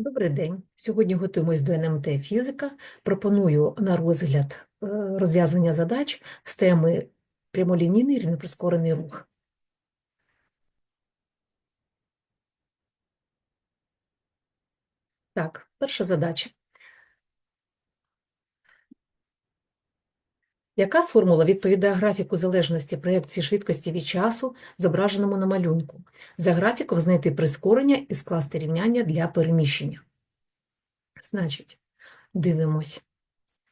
Добрий день. Сьогодні готуємось до НМТ фізика. Пропоную на розгляд е, розв'язання задач з теми прямолінійний рівноприскорений рух. Так, перша задача. Яка формула відповідає графіку залежності проєкції швидкості від часу, зображеному на малюнку? За графіком знайти прискорення і скласти рівняння для переміщення. Значить, дивимось.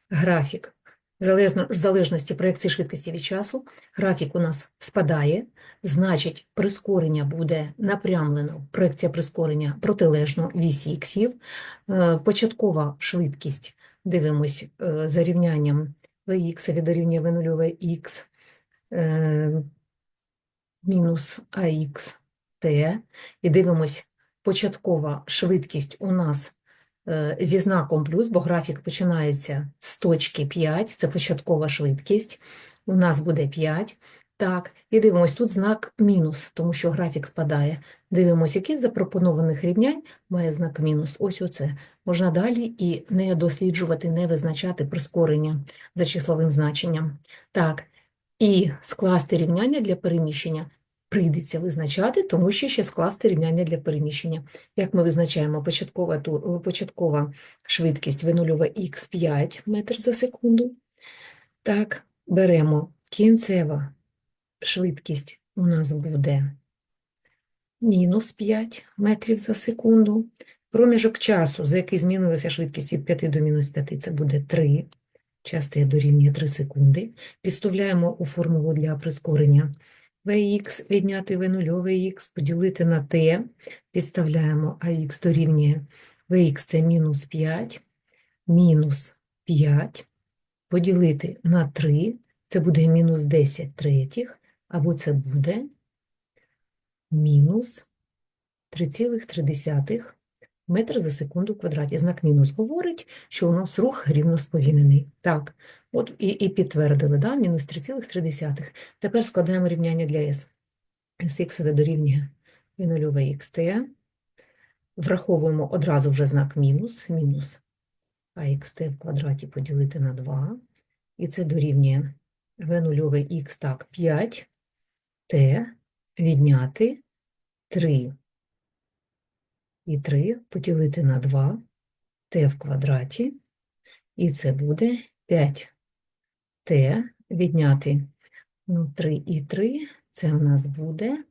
Графік залежно, залежності проєкції швидкості від часу. Графік у нас спадає, значить, прискорення буде напрямлено, проєкція прискорення протилежно вісі іксів. Е, Початкова швидкість, дивимось е, за рівнянням Vx дорівнює V0 х е, мінус ax t. І дивимось, початкова швидкість у нас е, зі знаком плюс, бо графік починається з точки 5, це початкова швидкість. У нас буде 5. Так, і дивимось, тут знак мінус, тому що графік спадає. Дивимось, який з запропонованих рівнянь має знак мінус. Ось оце. Можна далі і не досліджувати, не визначати прискорення за числовим значенням. Так, і скласти рівняння для переміщення прийдеться визначати, тому що ще скласти рівняння для переміщення. Як ми визначаємо початкова, початкова швидкість V0 х 5 метр за секунду. Так, беремо кінцева швидкість у нас буде мінус 5 метрів за секунду. Проміжок часу, за який змінилася швидкість від 5 до мінус 5, це буде 3. Час T дорівнює 3 секунди. Підставляємо у формулу для прискорення Vx відняти V0 Vx, поділити на T. Підставляємо AX дорівнює Vx це мінус 5, мінус 5, поділити на 3, це буде мінус 10 третіх, або це буде мінус 3,3 метр за секунду в квадраті. Знак мінус говорить, що у нас рух рівно сповільнений. Так, от і, і підтвердили, да? мінус 3,3. Тепер складаємо рівняння для s. Sx дорівнює v0 xt. Враховуємо одразу вже знак мінус, мінус axt в квадраті поділити на 2. І це дорівнює v0 х, так, 5, t відняти 3 і 3 поділити на 2, t в квадраті, і це буде 5t відняти ну, 3 і 3, це в нас буде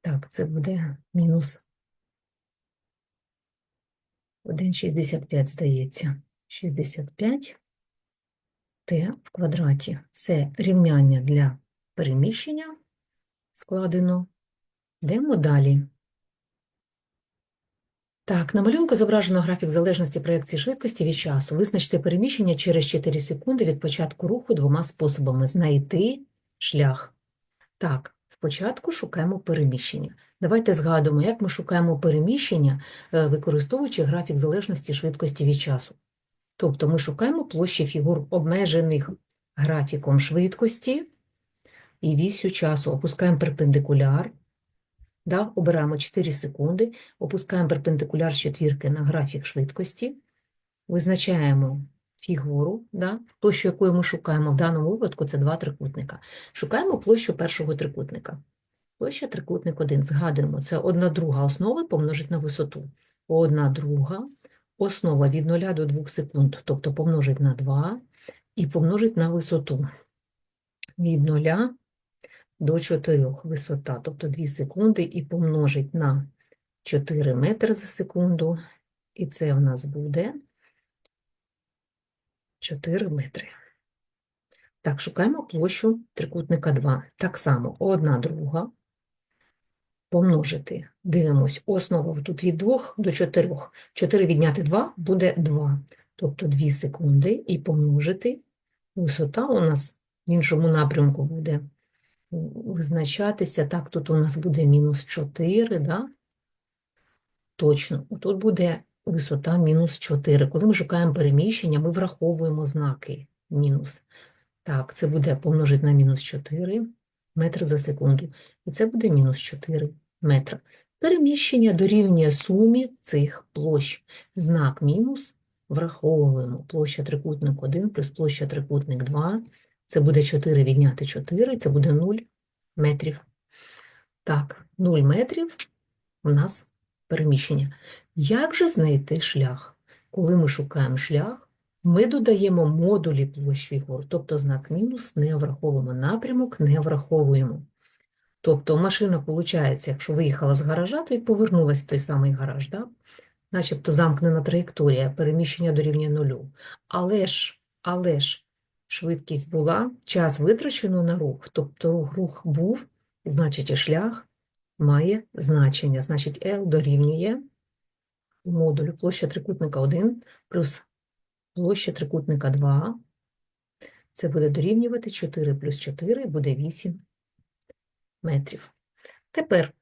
так, це буде мінус 1,65, здається. 65 t в квадраті. Це рівняння для переміщення складено. Йдемо далі. Так, на малюнку зображено графік залежності проєкції швидкості від часу. Визначте переміщення через 4 секунди від початку руху двома способами. Знайти шлях. Так, спочатку шукаємо переміщення. Давайте згадуємо, як ми шукаємо переміщення, е, використовуючи графік залежності швидкості від часу. Тобто ми шукаємо площі фігур обмежених графіком швидкості і вісю часу. Опускаємо перпендикуляр, да, обираємо 4 секунди, опускаємо перпендикуляр четвірки на графік швидкості, визначаємо фігуру, да, площу якої ми шукаємо, в даному випадку це два трикутника. Шукаємо площу першого трикутника. Площа трикутник 1. Згадуємо, це одна друга основи помножить на висоту. Одна друга основа від 0 до 2 секунд, тобто помножить на 2 і помножить на висоту. Від 0 до 4 висота, тобто 2 секунди, і помножить на 4 метри за секунду, і це в нас буде 4 метри. Так, шукаємо площу трикутника 2. Так само, одна друга помножити. Дивимось, основа тут від 2 до 4. 4 відняти 2 буде 2. Тобто 2 секунди і помножити. Висота у нас в іншому напрямку буде визначатися. Так, тут у нас буде мінус 4, да? Точно. Тут буде висота мінус 4. Коли ми шукаємо переміщення, ми враховуємо знаки мінус. Так, це буде помножити на мінус 4. Метр за секунду. І це буде мінус 4 метра. Переміщення дорівнює сумі цих площ. Знак мінус враховуємо. Площа трикутник 1 плюс площа трикутник 2. Це буде 4 відняти 4, це буде 0 метрів. Так, 0 метрів у нас переміщення. Як же знайти шлях? Коли ми шукаємо шлях, ми додаємо модулі площ фігур, тобто знак мінус не враховуємо, напрямок не враховуємо. Тобто машина, виходить, якщо виїхала з гаража, то й повернулася в той самий гараж, да? начебто замкнена траєкторія, переміщення дорівнює нулю. Але ж, але ж швидкість була, час витрачено на рух, тобто рух, був, значить і шлях має значення. Значить, L дорівнює модулю площа трикутника 1 плюс площа трикутника 2. Це буде дорівнювати 4 плюс 4, буде 8 метрів. Тепер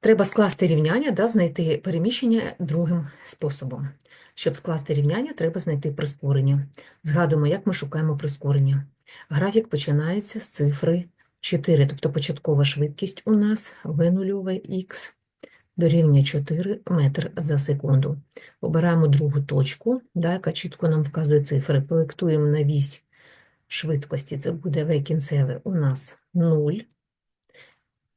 треба скласти рівняння, да, знайти переміщення другим способом. Щоб скласти рівняння, треба знайти прискорення. Згадуємо, як ми шукаємо прискорення. Графік починається з цифри 4, тобто початкова швидкість у нас v0 х дорівнює 4 метр за секунду. Обираємо другу точку, да, яка чітко нам вказує цифри. Проєктуємо на вісь швидкості, це буде v кінцеве у нас 0.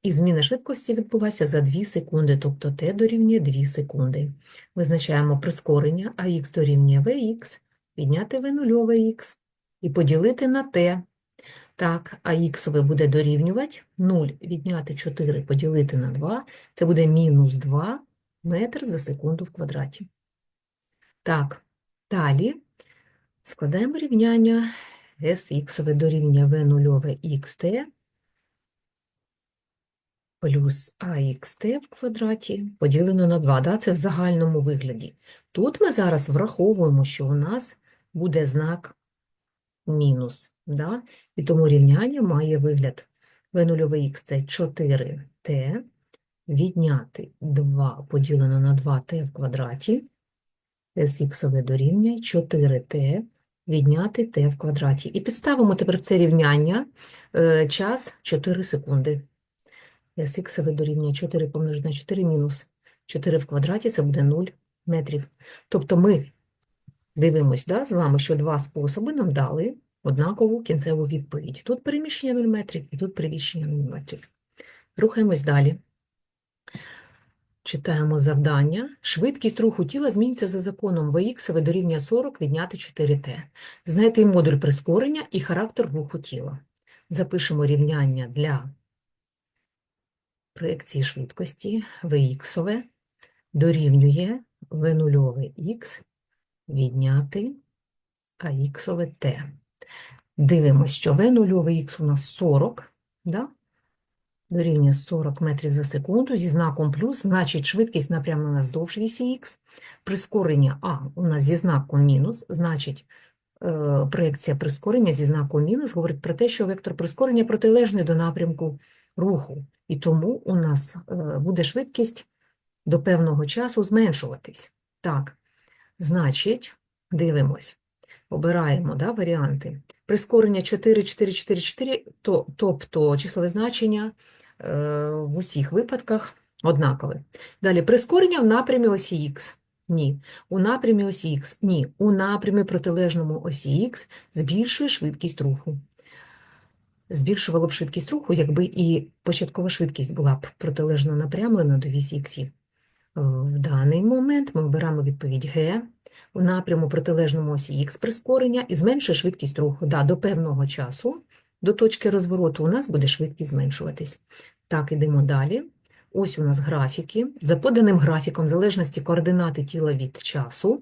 І зміна швидкості відбулася за 2 секунди, тобто t дорівнює 2 секунди. Визначаємо прискорення, а х дорівнює vx, підняти v0 х і поділити на t. Так, а х буде дорівнювати 0 відняти 4 поділити на 2, це буде мінус 2 метр за секунду в квадраті. Так, далі складаємо рівняння Sx дорівнює v0 xt плюс axt в квадраті поділено на 2, да? це в загальному вигляді. Тут ми зараз враховуємо, що у нас буде знак мінус, да? і тому рівняння має вигляд v0х це 4t, відняти 2 поділено на 2t в квадраті, sx дорівнює 4t, відняти t в квадраті. І підставимо тепер в це рівняння е, час 4 секунди. Sx дорівнює 4 помножити на 4 мінус 4 в квадраті, це буде 0 метрів. Тобто ми дивимось да, з вами, що два способи нам дали однакову кінцеву відповідь. Тут переміщення 0 метрів і тут переміщення 0 метрів. Рухаємось далі. Читаємо завдання. Швидкість руху тіла змінюється за законом Vx дорівнює 40 відняти 4t. Знайти модуль прискорення і характер руху тіла. Запишемо рівняння для проекції швидкості Vx дорівнює v0 х відняти ax t. Дивимось, що v0 х у нас 40, да? дорівнює 40 метрів за секунду зі знаком плюс, значить швидкість напрямлена наздовж вісі х. Прискорення А у нас зі знаком мінус, значить е, проекція прискорення зі знаком мінус говорить про те, що вектор прискорення протилежний до напрямку руху. І тому у нас е, буде швидкість до певного часу зменшуватись. Так, значить, дивимось, обираємо да, варіанти. Прискорення 4, 4, 4, 4, то, тобто числове значення е, в усіх випадках однакове. Далі, прискорення в напрямі осі Х. Ні. У напрямі осі Х. Ні. У напрямі протилежному осі Х збільшує швидкість руху збільшувало б швидкість руху, якби і початкова швидкість була б протилежно напрямлена до вісі іксів. В даний момент ми обираємо відповідь Г у напряму протилежному осі Х прискорення і зменшує швидкість руху. Да, до певного часу, до точки розвороту, у нас буде швидкість зменшуватись. Так, йдемо далі. Ось у нас графіки. За поданим графіком залежності координати тіла від часу.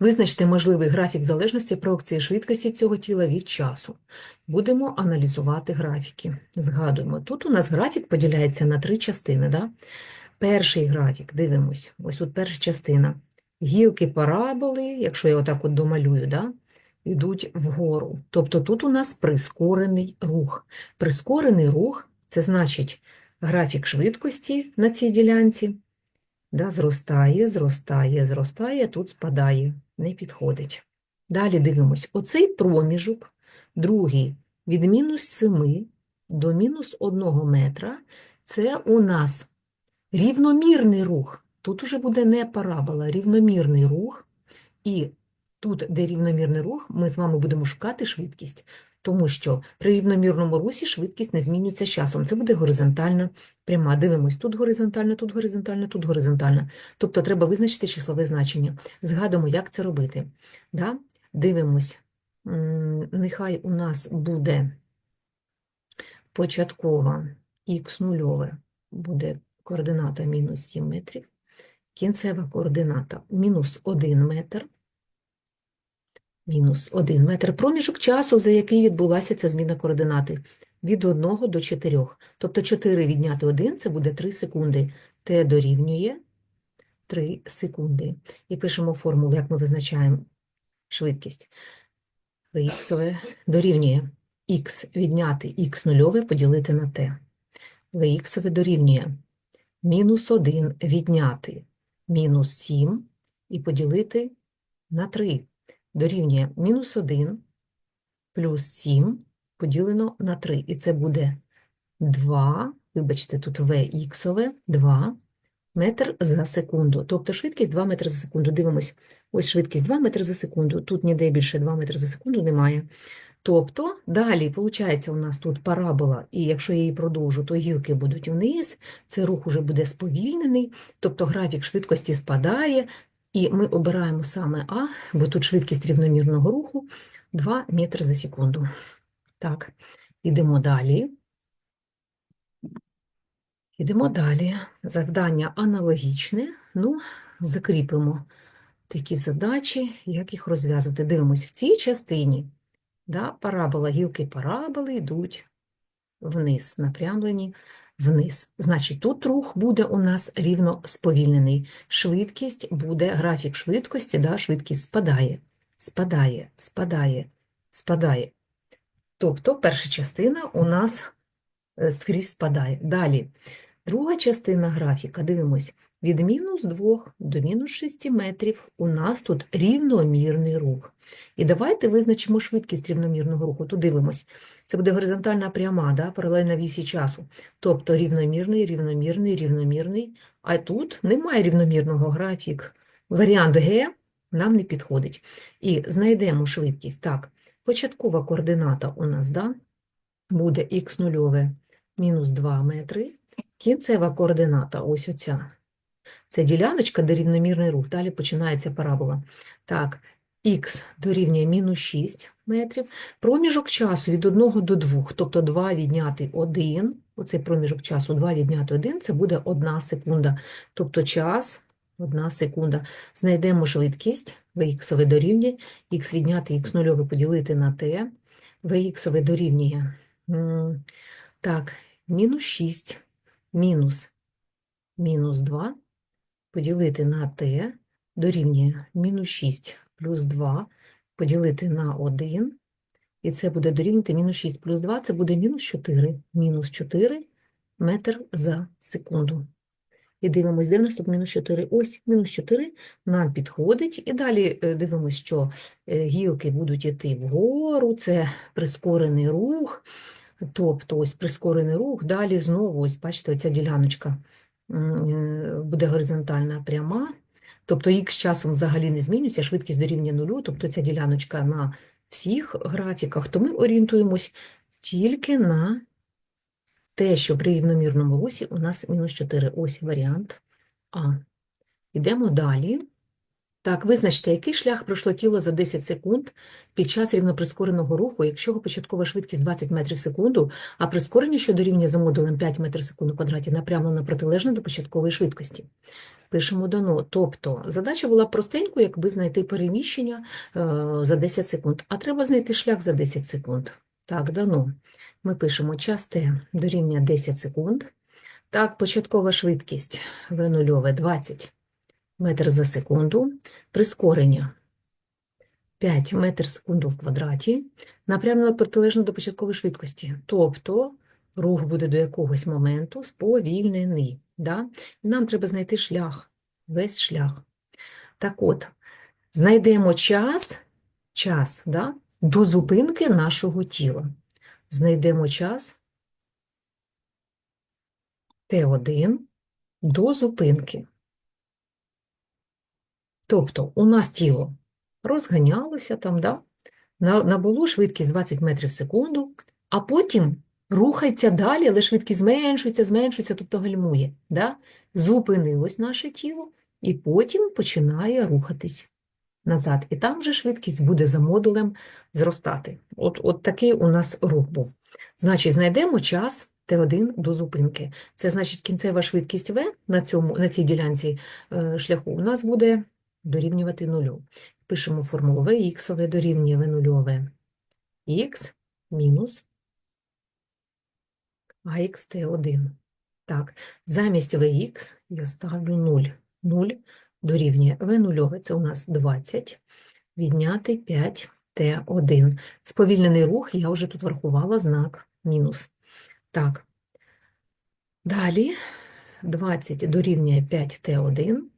Визначте можливий графік залежності проекції швидкості цього тіла від часу. Будемо аналізувати графіки. Згадуємо, тут у нас графік поділяється на три частини. Да? Перший графік, дивимось, ось тут перша частина. Гілки параболи, якщо я отак от домалюю, да? йдуть вгору. Тобто тут у нас прискорений рух. Прискорений рух це значить графік швидкості на цій ділянці Да, зростає, зростає, зростає, тут спадає, не підходить. Далі дивимось, оцей проміжок, другий від мінус 7 до мінус 1 метра це у нас рівномірний рух. Тут уже буде не парабола, рівномірний рух. І тут, де рівномірний рух, ми з вами будемо шукати швидкість, тому що при рівномірному русі швидкість не змінюється з часом. Це буде горизонтальна пряма. Дивимось, тут горизонтальна, тут горизонтальна, тут горизонтальна. Тобто треба визначити числове значення. Згадуємо, як це робити. Да? Дивимось, нехай у нас буде початкова х нульове, буде координата мінус 7 метрів, кінцева координата мінус 1 метр, мінус 1 метр, проміжок часу, за який відбулася ця зміна координати, від 1 до 4. Тобто 4 відняти 1 – це буде 3 секунди. Т дорівнює 3 секунди. І пишемо формулу, як ми визначаємо швидкість. Вхове дорівнює х відняти х нульове поділити на t. Вхове дорівнює мінус 1 відняти мінус 7 і поділити на 3. Дорівнює мінус 1 плюс 7 поділено на 3. І це буде 2, вибачте, тут Вхове, 2 метр за секунду. Тобто швидкість 2 метри за секунду. Дивимось, ось швидкість 2 метри за секунду. Тут ніде більше 2 метри за секунду немає. Тобто, далі, виходить, у нас тут парабола, і якщо я її продовжу, то гілки будуть вниз, цей рух уже буде сповільнений, тобто графік швидкості спадає, і ми обираємо саме А, бо тут швидкість рівномірного руху 2 метри за секунду. Так, ідемо далі. Ідемо далі. Завдання аналогічне. Ну, закріпимо такі задачі, як їх розв'язувати. Дивимось в цій частині. Да, парабола, гілки параболи йдуть вниз, напрямлені вниз. Значить, тут рух буде у нас рівно сповільнений. Швидкість буде, графік швидкості, да, швидкість спадає, спадає, спадає, спадає. Тобто перша частина у нас е, скрізь спадає. Далі, друга частина графіка, дивимось, від мінус 2 до мінус 6 метрів у нас тут рівномірний рух. І давайте визначимо швидкість рівномірного руху. Тут дивимось. Це буде горизонтальна пряма, да, паралельна вісі часу. Тобто рівномірний, рівномірний, рівномірний. А тут немає рівномірного графік. Варіант Г нам не підходить. І знайдемо швидкість. Так, початкова координата у нас да, буде х нульове мінус 2 метри. Кінцева координата ось оця. Це діляночка, де рівномірний рух. Далі починається парабола. Так, х дорівнює мінус 6 метрів. Проміжок часу від 1 до 2, тобто 2 відняти 1, оцей проміжок часу 2 відняти 1, це буде 1 секунда. Тобто час 1 секунда. Знайдемо швидкість, Vx дорівнює, х відняти х нульове поділити на t, Vx дорівнює, так, мінус 6, мінус, мінус 2, поділити на t, дорівнює мінус 6 плюс 2 поділити на 1, і це буде дорівнювати мінус 6 плюс 2, це буде мінус 4. Мінус 4 метр за секунду. І дивимось, де в нас тут мінус 4? Ось мінус 4 нам підходить. І далі е, дивимось, що е, гілки будуть йти вгору, це прискорений рух. Тобто ось прискорений рух, далі знову, ось бачите, оця діляночка буде горизонтальна пряма. Тобто х часом взагалі не змінюється, швидкість дорівнює нулю, тобто ця діляночка на всіх графіках, то ми орієнтуємось тільки на те, що при рівномірному русі у нас мінус 4. Ось варіант А. Йдемо далі. Так, визначте, який шлях пройшло тіло за 10 секунд під час рівноприскореного руху, якщо його початкова швидкість 20 метрів в секунду, а прискорення, що дорівнює за модулем 5 метрів в секунду квадраті, напрямлено протилежно до початкової швидкості. Пишемо дано. Тобто задача була простенькою, якби знайти переміщення е, за 10 секунд, а треба знайти шлях за 10 секунд. Так, дано. Ми пишемо час t дорівнює 10 секунд. Так, початкова швидкість v нульове 20 метр за секунду, прискорення 5 метр секунду в квадраті, напрямлено протилежно до початкової швидкості. Тобто рух буде до якогось моменту сповільнений. Да? Нам треба знайти шлях, весь шлях. Так от, знайдемо час, час да, до зупинки нашого тіла. Знайдемо час Т1 до зупинки. Тобто у нас тіло розганялося там, да? набуло швидкість 20 метрів в секунду, а потім рухається далі, але швидкість зменшується, зменшується, тобто гальмує. Да? Зупинилось наше тіло і потім починає рухатись назад. І там вже швидкість буде за модулем зростати. От, от такий у нас рух був. Значить, знайдемо час Т1 до зупинки. Це значить кінцева швидкість В на, цьому, на цій ділянці е, шляху у нас буде дорівнювати нулю. Пишемо формулу Vx дорівнює В нульове х мінус АХТ1. Так, замість Vx я ставлю 0. 0 дорівнює В нульове, це у нас 20, відняти 5Т1. Сповільнений рух, я вже тут врахувала знак мінус. Так, далі 20 дорівнює 5Т1.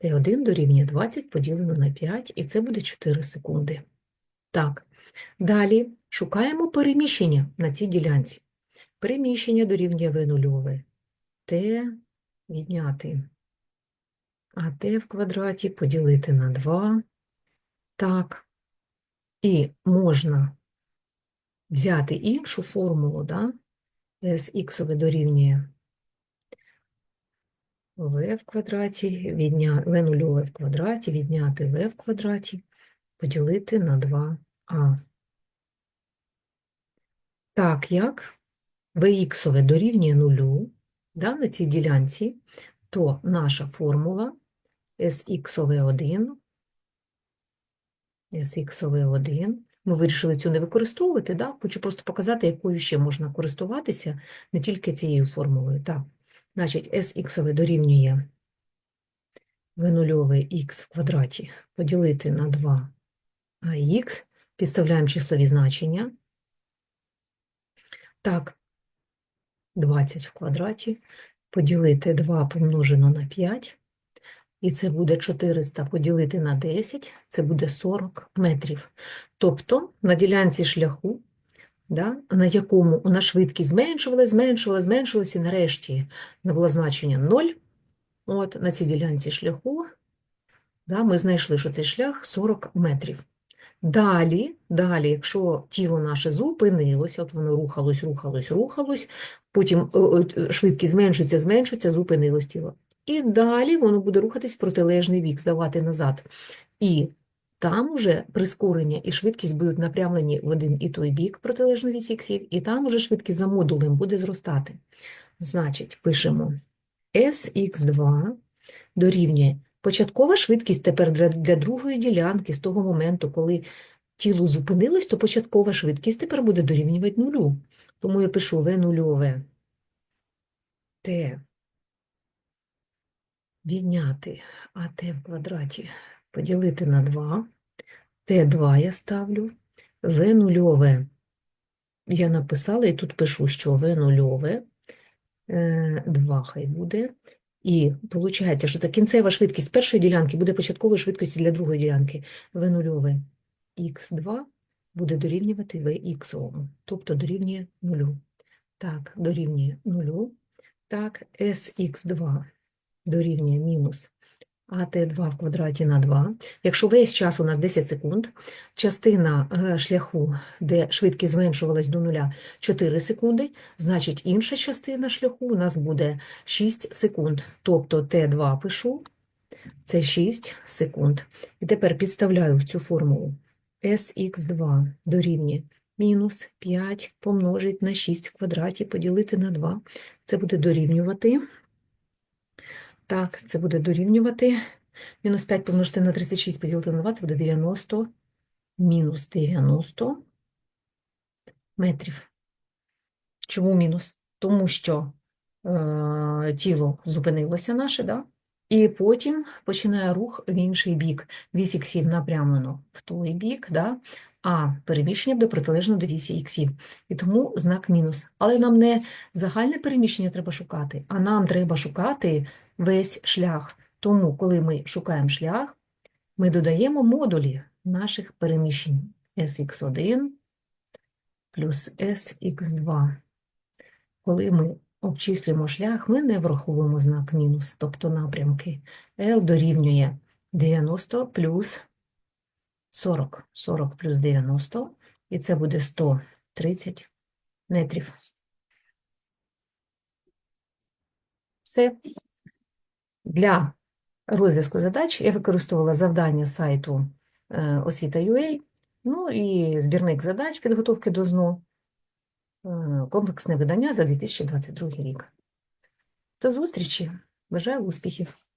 Т1 дорівнює 20 поділено на 5, і це буде 4 секунди. Так, далі шукаємо переміщення на цій ділянці. Переміщення дорівнює В нульове. Т відняти АТ в квадраті поділити на 2. Так. І можна взяти іншу формулу, да? Sx дорівнює В в квадраті, відня... В нульове в квадраті, відняти В в квадраті, поділити на 2а. Так, як Vx дорівнює нулю, да, на цій ділянці, то наша формула Sx1, Sx1, ми вирішили цю не використовувати, да? хочу просто показати, якою ще можна користуватися, не тільки цією формулою. Так, значить, Sx дорівнює v нульове х в квадраті поділити на 2ах, підставляємо числові значення. Так, 20 в квадраті поділити 2 помножено на 5, і це буде 400 поділити на 10, це буде 40 метрів. Тобто на ділянці шляху, да, на якому нас швидкість зменшувалась, зменшувалась, зменшувалась, і нарешті набуло значення 0. От на цій ділянці шляху да, ми знайшли, що цей шлях 40 метрів. Далі, далі, якщо тіло наше зупинилося, от воно рухалось, рухалось, рухалось, потім швидкість зменшується, зменшується, зупинилось тіло. І далі воно буде рухатись в протилежний бік, здавати назад. І там уже прискорення і швидкість будуть напрямлені в один і той бік протилежної вісі іксів, і там уже швидкість за модулем буде зростати. Значить, пишемо. Sx2 дорівнює. Початкова швидкість тепер для, для другої ділянки з того моменту, коли тіло зупинилось, то початкова швидкість тепер буде дорівнювати нулю. Тому я пишу В нульове. Т. Відняти АТ в квадраті поділити на 2. Т2 я ставлю. В нульове я написала, і тут пишу, що В нульове 2 хай буде. І виходить, що це кінцева швидкість першої ділянки буде початковою швидкістю для другої ділянки. В нульове х2 буде дорівнювати Vx, тобто дорівнює нулю. Так, дорівнює нулю. Так, Sx2 дорівнює мінус АТ2 в квадраті на 2. Якщо весь час у нас 10 секунд, частина е, шляху, де швидкість зменшувалась до нуля 4 секунди, значить інша частина шляху у нас буде 6 секунд. Тобто Т2 пишу, це 6 секунд. І тепер підставляю в цю формулу Sx2 дорівнює мінус 5 помножить на 6 в квадраті, поділити на 2. Це буде дорівнювати. Так, це буде дорівнювати. Мінус 5 помножити на 36 поділити на 2, це буде 90. Мінус 90 метрів. Чому мінус? Тому що е, тіло зупинилося наше, да? і потім починає рух в інший бік. Вісь іксів напрямлено в той бік, да? а переміщення буде протилежно до вісі іксів. І тому знак мінус. Але нам не загальне переміщення треба шукати, а нам треба шукати весь шлях. Тому, коли ми шукаємо шлях, ми додаємо модулі наших переміщень Sx1 плюс Sx2. Коли ми обчислюємо шлях, ми не враховуємо знак мінус, тобто напрямки. L дорівнює 90 плюс 40. 40 плюс 90, і це буде 130 метрів. Це для розв'язку задач я використовувала завдання сайту е, освіта.ua, ну і збірник задач підготовки до ЗНО, е, комплексне видання за 2022 рік. До зустрічі! Бажаю успіхів!